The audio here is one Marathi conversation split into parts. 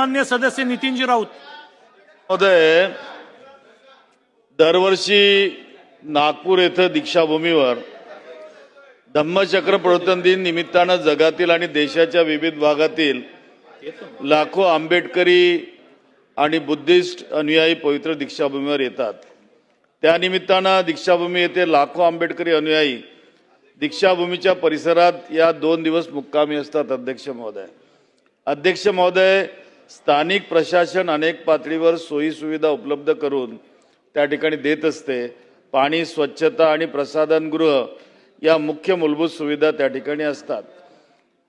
सन्मान्य सदस्य नितीनजी राऊत. महोदय दरवर्षी नागपूर येथे दीक्षाभूमीवर धम्मचक्र प्रवर्तन दिन निमित्तानं जगातील आणि देशाच्या विविध भागातील लाखो आंबेडकरी आणि बुद्धिस्ट अनुयायी पवित्र दीक्षाभूमीवर येतात. त्यानिमित्तानं दीक्षाभूमी येथे लाखो आंबेडकरी अनुयायी दीक्षाभूमीच्या परिसरात या दोन दिवस मुक्कामी असतात अध्यक्ष महोदय. अध्यक्ष महोदय स्थानिक प्रशासन अनेक पातळीवर सोयीसुविधा उपलब्ध करून त्या ठिकाणी देत असते. पाणी स्वच्छता आणि प्रसाधनगृह या मुख्य मूलभूत सुविधा त्या ठिकाणी असतात.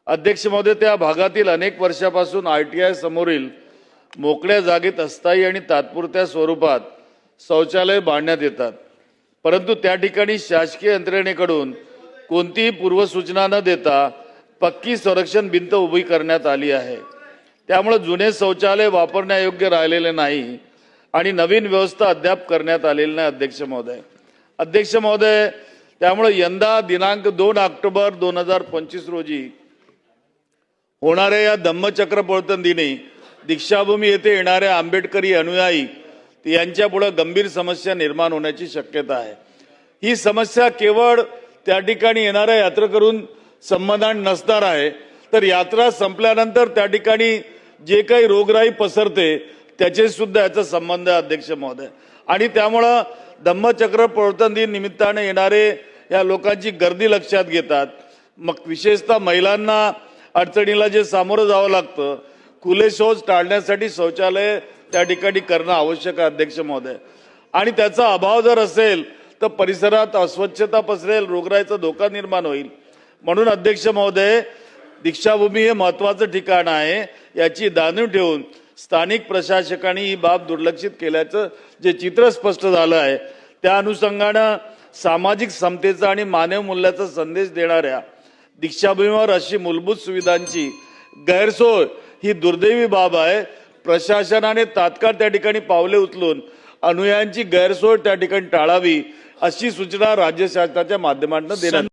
अध्यक्ष महोदय त्या भागातील अनेक वर्षापासून आय टी आय समोरील मोकळ्या जागेत अस्थायी आणि तात्पुरत्या स्वरूपात शौचालय बांधण्यात येतात. परंतु त्या ठिकाणी शासकीय यंत्रणेकडून कोणतीही पूर्वसूचना न देता पक्की संरक्षण भिंत उभी करण्यात आली आहे. त्यामुळे जुने शौचालय वापरण्यायोग्य राहिलेले नाही आणि नवीन व्यवस्था अद्याप करण्यात आलेली नाही अध्यक्ष महोदय. अध्यक्ष महोदय त्यामुळे यंदा दिनांक दोन ऑक्टोबर दोन हजार पंचवीस रोजी होणाऱ्या या धम्मचक्र प्रवर्तन दिनी दीक्षाभूमी येथे येणाऱ्या आंबेडकरी अनुयायी यांच्यापुढे गंभीर समस्या निर्माण होण्याची शक्यता आहे. ही समस्या केवळ त्या ठिकाणी येणाऱ्या यात्रेकरून संबंधान नसणार आहे. तर यात्रा संपल्यानंतर त्या ठिकाणी जे काही रोगराई पसरते त्याचे सुद्धा याचा संबंध आहे अध्यक्ष महोदय. आणि त्यामुळं धम्मचक्र प्रवर्तन दिन निमित्ताने येणारे या लोकांची गर्दी लक्षात घेतात. मग विशेषतः महिलांना अडचणीला जे सामोरं जावं लागतं खुले शौच टाळण्यासाठी शौचालय त्या ठिकाणी करणं आवश्यक आहे अध्यक्ष महोदय. आणि त्याचा अभाव जर असेल तर परिसरात अस्वच्छता पसरेल रोगराईचा धोका निर्माण होईल. म्हणून अध्यक्ष महोदय दीक्षाभूमी हे महत्वाचं ठिकाण आहे. याची जाणीव ठेवून स्थानिक प्रशासकांनी ही बाब दुर्लक्षित केल्याचं जे चित्र स्पष्ट झालं आहे त्या अनुषंगानं सामाजिक समतेचा आणि मानव मूल्याचा संदेश देणाऱ्या दीक्षाभूमीवर अशी मूलभूत सुविधांची गैरसोय ही दुर्दैवी बाब आहे. प्रशासनाने तात्काळ त्या ठिकाणी पावले उचलून अनुयायांची गैरसोय त्या ठिकाणी टाळावी अशी सूचना राज्य शासनाच्या माध्यमातून देण्यात